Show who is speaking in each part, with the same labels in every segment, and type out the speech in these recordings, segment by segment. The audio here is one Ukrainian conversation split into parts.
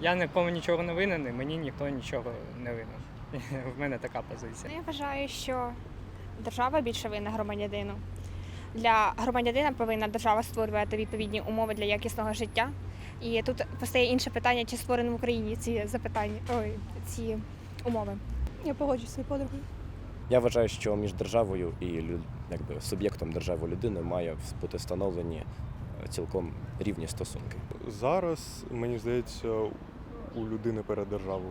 Speaker 1: Я нікому нічого не винен, і мені ніхто нічого не винен. В мене така позиція.
Speaker 2: Я вважаю, що держава більше винна громадянину. Для громадянина повинна держава створювати відповідні умови для якісного життя. І тут постає інше питання, чи створені в Україні ці запитання, ой, ці умови.
Speaker 3: Я погоджуюсь своєю подругою.
Speaker 4: Я вважаю, що між державою і лю- якби, суб'єктом держави людиною має бути встановлені цілком рівні стосунки.
Speaker 5: Зараз, мені здається, у людини перед державою.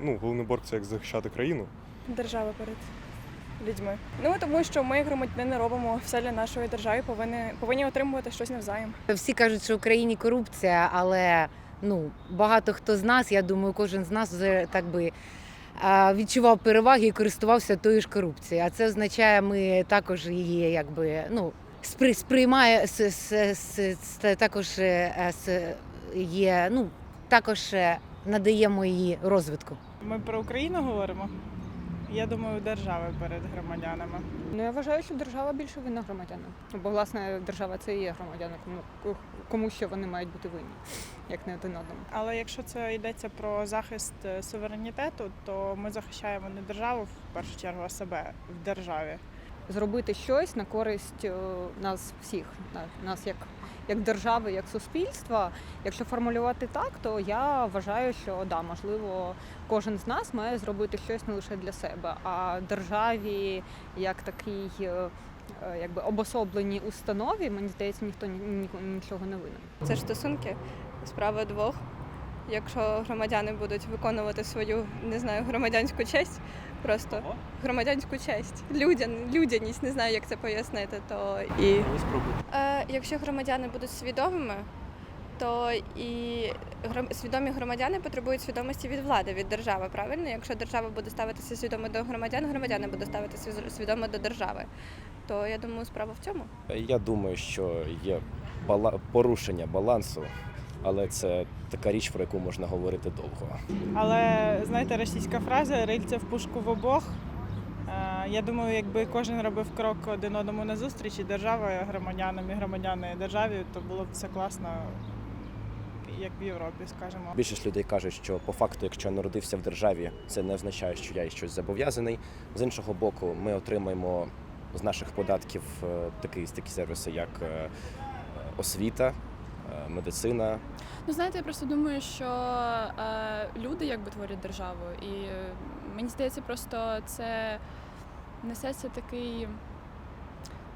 Speaker 5: Ну, головний борг це як захищати країну.
Speaker 3: Держава перед людьми. Ну тому що ми, громадяни, робимо все для нашої держави, повинні, повинні отримувати щось навзаєм.
Speaker 6: Всі кажуть, що в Україні корупція, але ну багато хто з нас, я думаю, кожен з нас вже так би відчував переваги і користувався тою ж корупцією. А це означає, ми також її якби ну сприймає с, с, с, с- також е, с, є, ну також е, надаємо її розвитку.
Speaker 7: Ми про Україну говоримо. Я думаю, держави перед громадянами.
Speaker 8: Ну я вважаю, що держава більше винна громадянам. Бо власне держава це і є громадяни, кому кому що вони мають бути винні, як не один одному.
Speaker 7: Але якщо це йдеться про захист е, суверенітету, то ми захищаємо не державу в першу чергу, а себе в державі.
Speaker 8: Зробити щось на користь е, нас всіх, нас як, як держави, як суспільства. Якщо формулювати так, то я вважаю, що да, можливо, кожен з нас має зробити щось не лише для себе, а державі як такій. е, е, Якби обособленій установі, мені здається, ніхто ні- ні- нічого не винен.
Speaker 9: Це ж стосунки, справа двох. Якщо громадяни будуть виконувати свою, не знаю, громадянську честь, просто громадянську честь, людян, людяність, не знаю, як це пояснити, то і е, якщо громадяни будуть свідомими, то і гром- свідомі громадяни потребують свідомості від влади, від держави. Правильно, якщо держава буде ставитися свідомо до громадян, громадяни будуть ставитися свідомо до держави. То я думаю, справа в цьому.
Speaker 4: Я думаю, що є бала- порушення балансу, але це така річ, про яку можна говорити довго.
Speaker 7: Але знаєте, російська фраза рильця в пушку в обох. Е, Я думаю, якби кожен робив крок один одному на зустріч, і держава громадянам, і громадяни державі, то було б все класно, як в Європі, скажімо.
Speaker 4: Більшість людей кажуть, що по факту, якщо я народився в державі, це не означає, що я щось зобов'язаний. З іншого боку, ми отримаємо з наших податків е, такі, такі сервіси, як е, освіта, медицина,
Speaker 10: Ну, знаєте, я просто думаю, що е, люди якби творять державу, і е, мені здається, просто це несеться такий.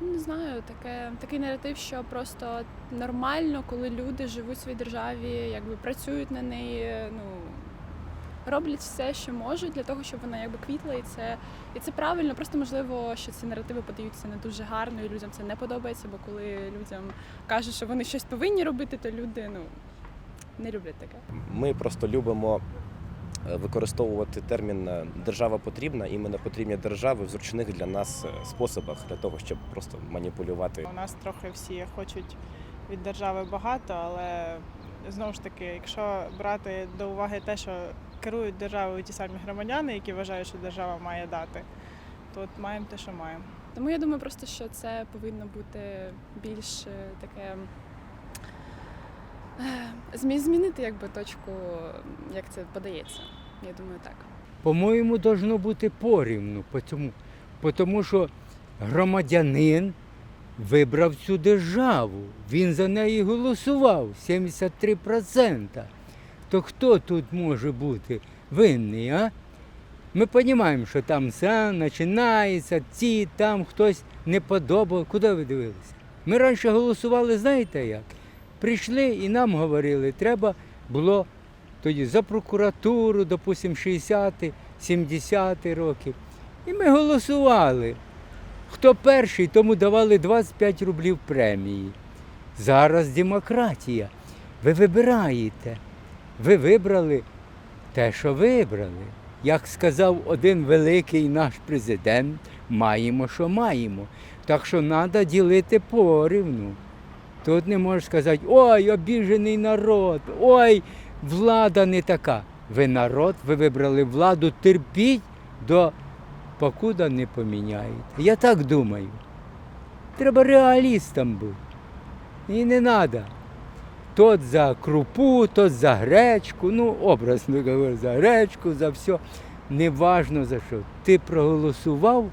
Speaker 10: Ну, не знаю, таке, такий наратив, що просто нормально, коли люди живуть в своїй державі, якби працюють на неї, ну роблять все, що можуть для того, щоб вона якби квітла, і це і це правильно. Просто можливо, що ці наративи подаються не дуже гарно, і людям це не подобається. Бо коли людям кажуть, що вони щось повинні робити, то люди ну не люблять таке.
Speaker 4: Ми просто любимо е, використовувати термін е, держава потрібна, іменно потрібні держави в зручних для нас е, способах для того, щоб просто маніпулювати.
Speaker 7: У нас трохи всі хочуть від держави багато, але знову ж таки, якщо брати до уваги те, що керують державою ті самі громадяни, які вважають, що держава має дати, то от маємо те, що маємо.
Speaker 10: Тому я думаю, просто що це повинно бути більш е, таке. е, Змінити якби точку, як це подається. Я думаю, так.
Speaker 11: По-моєму, должно бути порівну, тому, тому що громадянин вибрав цю державу, він за неї голосував 73%. То хто тут може бути винний, а? Ми розуміємо, що там все починається, ці, там хтось не подобав. Куди ви дивилися? Ми раніше голосували, знаєте як? Прийшли і нам говорили, треба було тоді за прокуратуру, допустимо, 60 70 років. І ми голосували. Хто перший, тому давали 25 рублів премії. Зараз демократія. Ви вибираєте. Ви вибрали те, що вибрали. Як сказав один великий наш президент, маємо, що маємо. Так що треба ділити порівну. Тут не можеш сказати, ой, обіжений народ, ой, влада не така. Ви народ, ви вибрали владу, терпіть до покуда не поміняєте. Я так думаю. Треба реалістом бути. І не треба тот за крупу, тот за гречку. Ну, образно говоря, за гречку, за все. Неважно за що. Ти проголосував,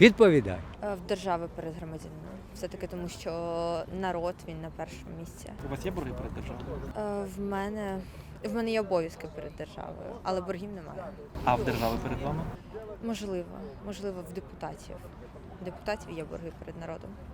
Speaker 11: відповідай.
Speaker 12: Е, В держави перед громадянином. Все-таки тому, що народ він на першому місці.
Speaker 13: У вас є борги перед державою?
Speaker 12: Е, В мене в мене є обов'язки перед державою, але боргів немає.
Speaker 13: А в держави перед вами?
Speaker 12: Можливо, можливо, в депутатів. В депутатів є борги перед народом.